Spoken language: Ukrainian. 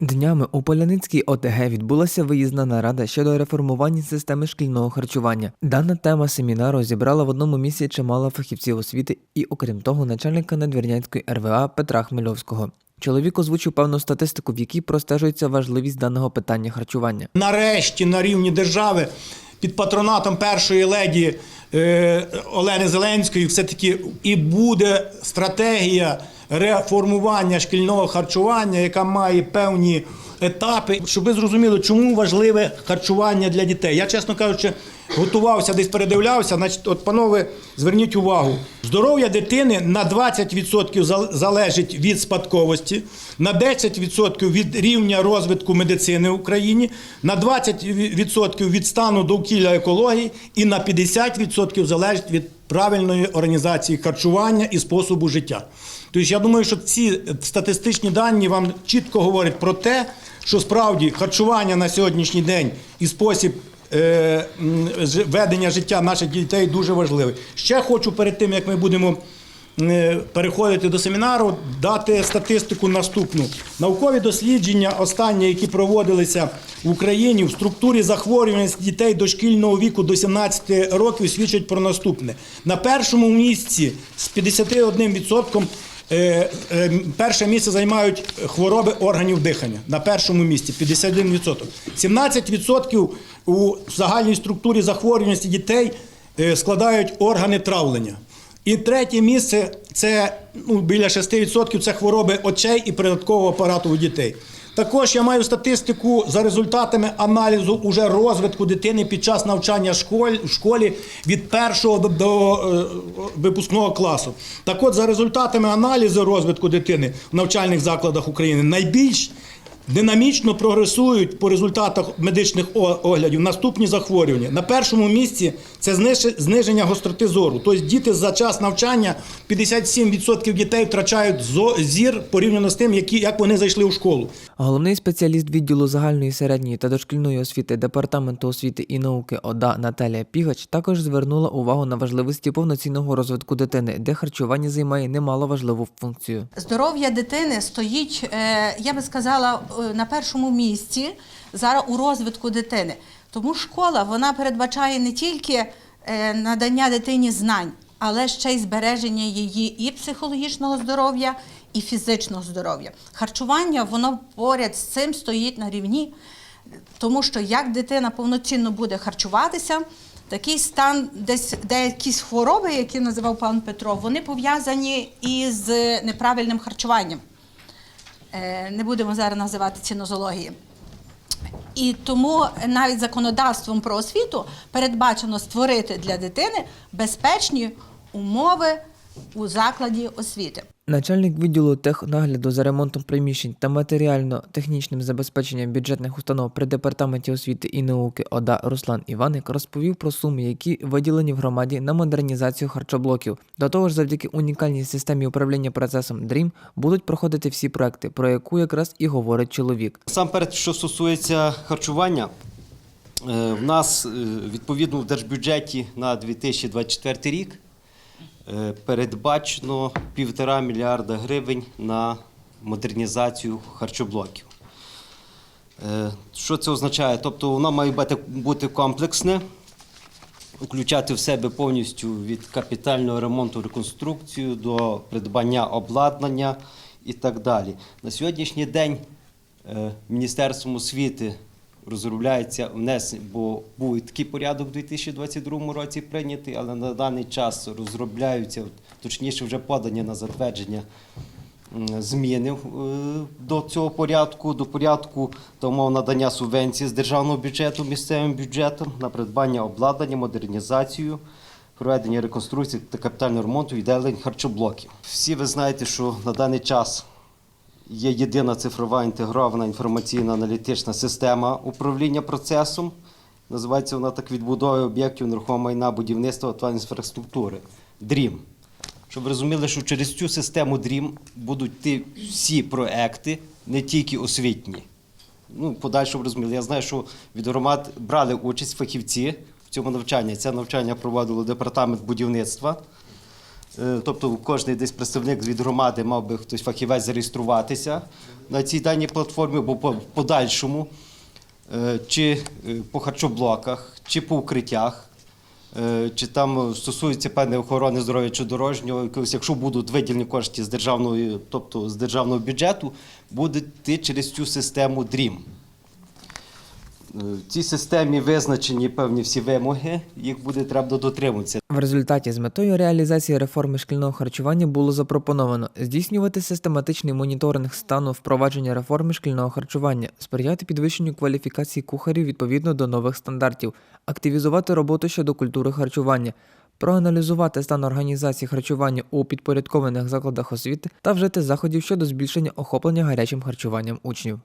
Днями у Поляницькій ОТГ відбулася виїзна нарада щодо реформування системи шкільного харчування. Дана тема семінару зібрала в одному місці чимало фахівців освіти і, окрім того, начальника Надвірнянської РВА Петра Хмельовського. Чоловік озвучив певну статистику, в якій простежується важливість даного питання харчування. нарешті на рівні держави під патронатом першої леді Олени Зеленської все-таки і буде стратегія реформування шкільного харчування, яка має певні етапи, щоб ви зрозуміли, чому важливе харчування для дітей. Я, чесно кажучи, готувався, десь передивлявся. Значить, от, панове, зверніть увагу, здоров'я дитини на 20% зал- залежить від спадковості, на 10% від рівня розвитку медицини в Україні, на 20% від стану довкілля екології і на 50% залежить від правильної організації харчування і способу життя. Тобто я думаю, що ці статистичні дані вам чітко говорять про те, що справді харчування на сьогоднішній день і спосіб е, ведення життя наших дітей дуже важливий. Ще хочу перед тим, як ми будемо переходити до семінару, дати статистику наступну. Наукові дослідження, останні, які проводилися в Україні в структурі захворюваності дітей дошкільного віку до 17 років, свідчать про наступне. На першому місці з 51% Е, е, Перше місце займають хвороби органів дихання на першому місці 51%. 17% у загальній структурі захворюваності дітей е, складають органи травлення. І третє місце це ну, біля 6% це хвороби очей і придаткового апарату у дітей. Також я маю статистику за результатами аналізу уже розвитку дитини під час навчання в школі від першого до, до е, випускного класу. Так от, за результатами аналізу розвитку дитини в навчальних закладах України найбільш динамічно прогресують по результатах медичних оглядів наступні захворювання. На першому місці це зниж- зниження гостроти зору. Тобто діти за час навчання 57% дітей втрачають зо- зір порівняно з тим, які, як вони зайшли у школу. Головний спеціаліст відділу загальної середньої та дошкільної освіти Департаменту освіти і науки ОДА Наталія Пігач також звернула увагу на важливості повноцінного розвитку дитини, де харчування займає немало важливу функцію. Здоров'я дитини стоїть, е, я би сказала, на першому місці зараз у розвитку дитини. Тому школа вона передбачає не тільки е, надання дитині знань, але ще й збереження її і психологічного здоров'я, і фізичного здоров'я. Харчування воно поряд з цим стоїть на рівні, тому що як дитина повноцінно буде харчуватися, такий стан, десь де якісь хвороби, які називав пан Петро, вони пов'язані із неправильним харчуванням. Е, Не будемо зараз називати цінозології. І тому навіть законодавством про освіту передбачено створити для дитини безпечні умови у закладі освіти. Начальник відділу технагляду за ремонтом приміщень та матеріально-технічним забезпеченням бюджетних установ при департаменті освіти і науки ОДА Руслан Іваник розповів про суми, які виділені в громаді на модернізацію харчоблоків. До того ж, завдяки унікальній системі управління процесом DREAM будуть проходити всі проекти, про яку якраз і говорить чоловік. Насамперед, що стосується харчування, е, в нас е, відповідно в держбюджеті на 2024 рік передбачено півтора мільярда гривень на модернізацію харчоблоків. Е, Що це означає? Тобто воно має бути, бути комплексне, включати в себе повністю від капітального ремонту, реконструкцію до придбання обладнання і так далі. На сьогоднішній день е, Міністерством освіти розробляється внесення, бо був такий порядок у 2022 році прийнятий, але на даний час розробляються, точніше, вже подані на затвердження зміни е, до цього порядку, до порядку умов надання субвенції з державного бюджету місцевим бюджетом на придбання обладнання, модернізацію, проведення реконструкції та капітального ремонту відділень харчоблоків. Всі ви знаєте, що на даний час є єдина цифрова інтегрована інформаційна аналітична система управління процесом. Називається вона так відбудови об'єктів нерухомого майна будівництва та інфраструктури. ДРІМ. Щоб ви розуміли, що через цю систему DREAM будуть йти всі проекти, не тільки освітні. Ну, подальше розуміли. Я знаю, що від громад брали участь фахівці в цьому навчанні. Це навчання проводило департамент будівництва Тобто кожен десь представник від громади мав би хтось фахівець зареєструватися на цій даній платформі, бо по подальшому, е, чи е, по харчоблоках, чи по укриттях, е, чи там стосується певної охорони здоров'я чи дорожнього, якогось, якщо будуть виділені кошти з державної, тобто з державного бюджету, буде йти через цю систему DREAM. Е, В цій системі визначені певні всі вимоги, їх буде треба дотримуватися. В результаті з метою реалізації реформи шкільного харчування було запропоновано здійснювати систематичний моніторинг стану впровадження реформи шкільного харчування, сприяти підвищенню кваліфікації кухарів відповідно до нових стандартів, активізувати роботу щодо культури харчування, проаналізувати стан організації харчування у підпорядкованих закладах освіти та вжити заходів щодо збільшення охоплення гарячим харчуванням учнів.